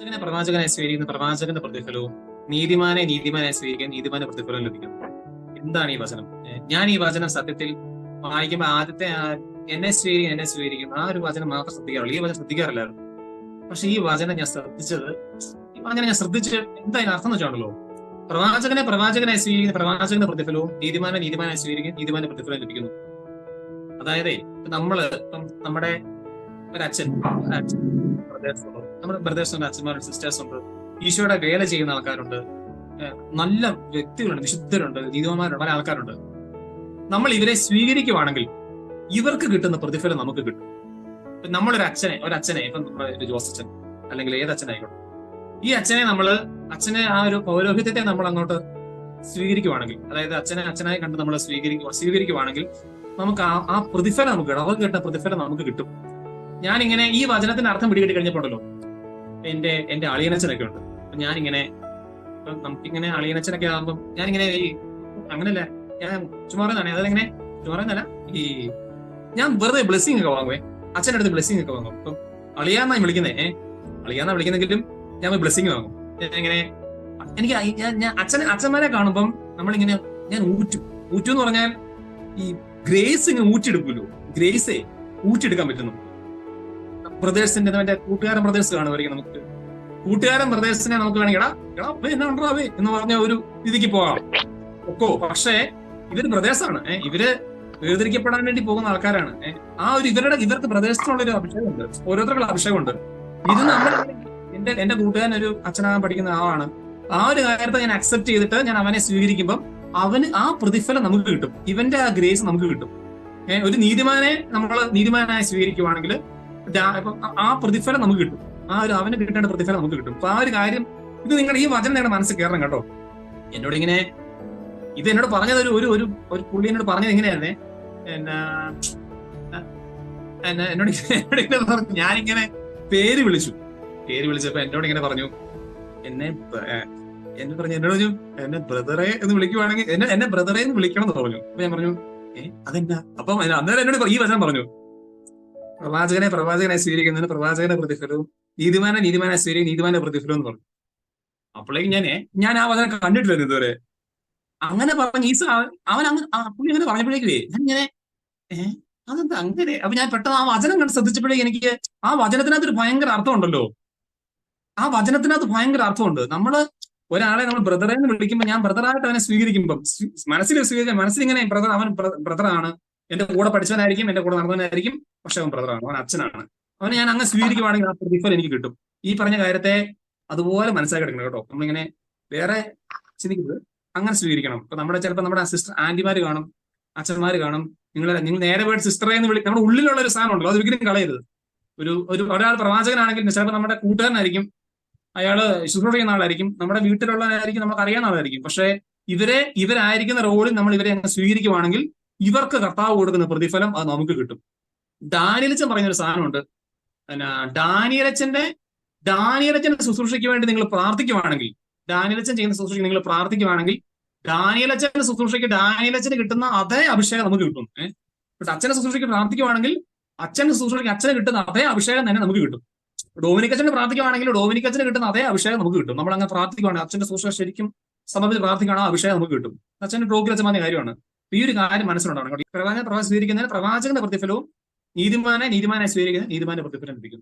പ്രവാചകനെ പ്രവാചകനെ സ്വീകരിക്കുന്ന പ്രവാചകന്റെ പ്രതിഫലവും നീതിമാനെ നീതിമാനെ സ്വീകരിക്കാൻ നീതിമാന്റെ പ്രതിഫലവും ലഭിക്കും. എന്താണ് ഈ വചനം? ഞാൻ ഈ വചനം സത്യത്തിൽ വായിക്കുമ്പോൾ ആദ്യത്തെ എന്നെ സ്വീകരിക്കും എന്നെ സ്വീകരിക്കും. ആ ഒരു വചനം മാത്രം ശ്രദ്ധിക്കാറുള്ളൂ. ഈ വചനം ശ്രദ്ധിക്കാറില്ലായിരുന്നു. പക്ഷെ ഈ വചനം ഞാൻ ശ്രദ്ധിച്ചത് അങ്ങനെ ഞാൻ ശ്രദ്ധിച്ച് എന്താ അതിന് അർത്ഥം വെച്ചാണല്ലോ. പ്രവാചകനെ പ്രവാചകനെ സ്വീകരിക്കുന്ന പ്രവാചകന്റെ പ്രതിഫലവും നീതിമാനെ നീതിമാനെ സ്വീകരിക്കുന്ന നീതിമാന്റെ പ്രതിഫലം ലഭിക്കുന്നു. അതായത് നമ്മൾ ഇപ്പം നമ്മുടെ ഒരു അച്ഛൻ ഉണ്ട്. നമ്മുടെ ബ്രദേഴ്സ് ഉണ്ട് അച്ഛന്മാരുണ്ട് സിസ്റ്റേഴ്സ് ഉണ്ട് ഈശോയുടെ വേല ചെയ്യുന്ന ആൾക്കാരുണ്ട്. നല്ല വ്യക്തികളുണ്ട് വിശുദ്ധരുണ്ട് നീതിമാന്മാരുണ്ട് പല ആൾക്കാരുണ്ട്. നമ്മൾ ഇവരെ സ്വീകരിക്കുവാണെങ്കിൽ ഇവർക്ക് കിട്ടുന്ന പ്രതിഫലം നമുക്ക് കിട്ടും. ഇപ്പൊ നമ്മളൊരു അച്ഛനെ ഒരു അച്ഛനെ ഇപ്പൊ നമ്മുടെ ജോസച്ചൻ അല്ലെങ്കിൽ ഏത് അച്ഛനായിക്കോട്ടെ. ഈ അച്ഛനെ നമ്മൾ അച്ഛനെ ആ ഒരു പൗരോഹിത്യത്തെ നമ്മൾ അങ്ങോട്ട് സ്വീകരിക്കുവാണെങ്കിൽ അതായത് അച്ഛനെ അച്ഛനായി കണ്ട് നമ്മൾ സ്വീകരിക്കുക സ്വീകരിക്കുവാണെങ്കിൽ നമുക്ക് ആ ആ പ്രതിഫലം നമുക്ക് കിട്ടും അവർക്ക് കിട്ടുന്ന പ്രതിഫലം നമുക്ക് കിട്ടും. ഞാനിങ്ങനെ ഈ വചനത്തിന്റെ അർത്ഥം പിടികിട്ടി കഴിഞ്ഞപ്പോഴല്ലോ എന്റെ എന്റെ അളിയനച്ഛനൊക്കെ ഉണ്ട് ഞാനിങ്ങനെ നമുക്കിങ്ങനെ അളിയനച്ഛനൊക്കെ ആകുമ്പോൾ ഞാനിങ്ങനെ ഈ അങ്ങനല്ല ഞാൻ ചുമാറുന്നതാണ് അതിലിങ്ങനെ ചുമാറുന്നല്ല ഈ ഞാൻ വെറുതെ ബ്ലെസ്സിങ് ഒക്കെ വാങ്ങുവേ. അച്ഛന്റെ അടുത്ത് ബ്ലെസ്സിങ് ഒക്കെ വാങ്ങും. അപ്പൊ അളിയാന്നാ വിളിക്കുന്നത് ഏഹ് അളിയാന്നാ വിളിക്കുന്നെങ്കിലും ഞാൻ ബ്ലെസ്സിങ് വാങ്ങും. ഞാൻ ഇങ്ങനെ എനിക്ക് ഞാൻ അച്ഛനെ അച്ഛന്മാരെ കാണുമ്പം നമ്മളിങ്ങനെ ഞാൻ ഊറ്റും. ഊറ്റു എന്ന് പറഞ്ഞാൽ ഈ ഗ്രേസ് ഇങ്ങനെ ഊറ്റിയെടുക്കുമല്ലോ ഗ്രേസേ ഊറ്റിയെടുക്കാൻ പറ്റുന്നു. ബ്രദേഴ്സിന്റെ മറ്റേ കൂട്ടുകാരൻ ബ്രദേഴ്സ് കാണുമായിരിക്കും നമുക്ക് കൂട്ടുകാരൻ ബ്രദേഴ്സിനെ നമുക്ക് വേണമെങ്കിൽ എടാ എന്നാ പറഞ്ഞ ഒരു രീതിക്ക് പോകാം. ഒക്കോ പക്ഷേ ഇവർ ബ്രദേഴ്സ് ആണ് ഏഹ് ഇവർ വേർതിരിക്കപ്പെടാൻ വേണ്ടി പോകുന്ന ആൾക്കാരാണ്. ആ ഒരു ഇവരുടെ ഇവർക്ക് പ്രദേശത്തുള്ള ഒരു അഭിഷേകമുണ്ട്. ഓരോരുത്തർക്കുള്ള അഭിഷേകമുണ്ട്. ഇത് നമ്മൾ എന്റെ എന്റെ കൂട്ടുകാരൻ ഒരു അച്ഛനാകാൻ പഠിക്കുന്ന ആളാണ്. ആ ഒരു കാര്യത്തെ ഞാൻ അക്സെപ്റ്റ് ചെയ്തിട്ട് ഞാൻ അവനെ സ്വീകരിക്കുമ്പോൾ അവന് ആ പ്രതിഫലം നമുക്ക് കിട്ടും. ഇവന്റെ ആ ഗ്രേസ് നമുക്ക് കിട്ടും. ഒരു നീതിമാനെ നമ്മൾ നീതിമാനായി സ്വീകരിക്കുവാണെങ്കിൽ ആ- പ്രതിഫലം നമുക്ക് കിട്ടും. ആ ഒരു അവന് കിട്ടേണ്ട പ്രതിഫലം നമുക്ക് കിട്ടും. അപ്പൊ ആ ഒരു കാര്യം ഇത് നിങ്ങളുടെ ഈ വചനം നിങ്ങളുടെ മനസ്സിൽ കയറണം കേട്ടോ. എന്നോട് ഇങ്ങനെ ഇത് എന്നോട് പറഞ്ഞത് ഒരു ഒരു ഒരു പുള്ളി എന്നോട് പറഞ്ഞത് എങ്ങനെയായിരുന്നേ എന്നാ എന്നോട് എന്നോട് ഇങ്ങനെ പറഞ്ഞു. ഞാനിങ്ങനെ പേര് വിളിച്ചു. പേര് വിളിച്ചപ്പോ എന്നോട് ഇങ്ങനെ പറഞ്ഞു എന്നെ എന്നെ പറഞ്ഞു എന്നോട് പറഞ്ഞു എന്നെ ബ്രദറെ എന്ന് വിളിക്കുവാണെങ്കിൽ എന്നെ എന്നെ ബ്രദറെ എന്ന് വിളിക്കണം എന്ന് പറഞ്ഞു. അപ്പൊ ഞാൻ പറഞ്ഞു ഏ അതെന്താ അപ്പം അന്നേരം എന്നോട് ഈ വചനം പറഞ്ഞു. പ്രവാചകനെ പ്രവാചകനെ സ്വീകരിക്കുന്നതിന് പ്രവാചകന്റെ പ്രതിഫലവും നീതിമാനെ നീതിമാനെ സ്വീകരിക്കും നീതിമാന്റെ പ്രതിഫലവും എന്ന് പറഞ്ഞു. അപ്പോഴേക്കും ഞാൻ ഞാൻ ആ വചനം കണ്ടിട്ടില്ലായിരുന്നു ഇതുവരെ. അങ്ങനെ പറഞ്ഞ ഈസ അവൻ അങ്ങനെ പുള്ളി അങ്ങനെ പറഞ്ഞപ്പോഴേക്കേ ഞാൻ ഇങ്ങനെ ഏഹ് അതെന്താ അങ്ങനെ? അപ്പൊ ഞാൻ പെട്ടെന്ന് ആ വചനം കണ്ട് ശ്രദ്ധിച്ചപ്പോഴേക്ക് എനിക്ക് ആ വചനത്തിനകത്ത് ഒരു ഭയങ്കര അർത്ഥമുണ്ടല്ലോ ആ വചനത്തിനകത്ത് ഭയങ്കര അർത്ഥമുണ്ട്. നമ്മൾ ഒരാളെ നമ്മൾ ബ്രദറെ വിളിക്കുമ്പോൾ ഞാൻ ബ്രദറായിട്ട് അവനെ സ്വീകരിക്കുമ്പോൾ മനസ്സിൽ സ്വീകരിക്കാൻ മനസ്സിൽ ഇങ്ങനെ ബ്രദർ അവൻ ബ്രദറാണ്. എന്റെ കൂടെ പഠിച്ചവനായിരിക്കും എന്റെ കൂടെ നടന്നവനായിരിക്കും പക്ഷെ അവൻ ബ്രദറാണ് അവൻ അച്ഛനാണ്. അവനെ ഞാൻ അങ്ങ് സ്വീകരിക്കുവാണെങ്കിൽ ആ പ്രതിഫലം എനിക്ക് കിട്ടും. ഈ പറഞ്ഞ കാര്യത്തെ അതുപോലെ മനസ്സിലാക്കി എടുക്കണം കേട്ടോ. നമ്മളിങ്ങനെ വേറെ ചിന്തിക്കുന്നത് അങ്ങനെ സ്വീകരിക്കണം. ഇപ്പൊ നമ്മുടെ ചിലപ്പോൾ നമ്മുടെ സിസ്റ്റർ ആന്റിമാര് കാണും അച്ഛന്മാര് കാണും. നിങ്ങൾ നിങ്ങൾ നേരെ പോയിട്ട് സിസ്റ്ററെ എന്ന് വിളി നമ്മുടെ ഉള്ളിലുള്ള ഒരു സാധനം ഉണ്ടല്ലോ അത് ഒരിക്കലും കളയരുത്. ഒരു ഒരു ഒരാൾ പ്രവാചകനാണെങ്കിൽ ചിലപ്പോൾ നമ്മുടെ കൂട്ടുകാരനായിരിക്കും അയാൾ ശുശ്രൂഷ ചെയ്യുന്ന ആളായിരിക്കും നമ്മുടെ വീട്ടിലുള്ളവരായിരിക്കും നമുക്ക് അറിയാവുന്ന ആളായിരിക്കും. പക്ഷേ ഇവരെ ഇവരായിരിക്കുന്ന റോളിൽ നമ്മൾ ഇവരെ അങ്ങ് സ്വീകരിക്കുവാണെങ്കിൽ ഇവർക്ക് കർത്താവ് കൊടുക്കുന്ന പ്രതിഫലം അത് നമുക്ക് കിട്ടും. ഡാനിയലച്ചൻ പറയുന്ന ഒരു സാധനമുണ്ട്. പിന്നെ ഡാനിയലച്ചന്റെ ഡാനിയലച്ചന്റെ ശുശ്രൂഷയ്ക്ക് വേണ്ടി നിങ്ങൾ പ്രാർത്ഥിക്കുവാണെങ്കിൽ ഡാനിയലച്ചൻ ചെയ്യുന്ന ശുശ്രൂഷയ്ക്ക് നിങ്ങൾ പ്രാർത്ഥിക്കുവാണെങ്കിൽ ഡാനിയലച്ചന്റെ ശുശ്രൂഷയ്ക്ക് ഡാനിയലച്ചന് കിട്ടുന്ന അതേ അഭിഷേകം നമുക്ക് കിട്ടും. ഏഹ് പക്ഷെ അച്ഛന്റെ ശുശ്രൂഷയ്ക്ക് പ്രാർത്ഥിക്കുവാണെങ്കിൽ അച്ഛന്റെ ശുശ്രൂഷയ്ക്ക് അച്ഛന് കിട്ടുന്ന അതേ അഭിഷേകം തന്നെ നമുക്ക് കിട്ടും. ഡോമിനിക്കച്ചന് പ്രാർത്ഥിക്കുവാണെങ്കിൽ ഡോമിനിക്കച്ചന് കിട്ടുന്ന അതേ അഭിഷേകം നമുക്ക് കിട്ടും. നമ്മൾ അങ്ങനെ പ്രാർത്ഥിക്കുവാണെങ്കിൽ അച്ഛന്റെ ശുശ്രൂഷ ശരിക്കും സമയത്ത് പ്രാർത്ഥിക്കുകയാണ് ആ അഭിഷേകം നമുക്ക് കിട്ടും. അച്ഛന്റെ ടോക്കിൽ അച്ഛൻ പറഞ്ഞ കാര്യമാണ്. ഈ ഒരു കാര്യം മനസ്സിലുണ്ടാവണം പ്രവാചക പ്രവാചകന്റെ പ്രതിഫലവും നീതിമാനെ നീതിമാനായി സ്വീകരിക്കുന്ന നീതിമാന്റെ പ്രതിഫലം ലഭിക്കും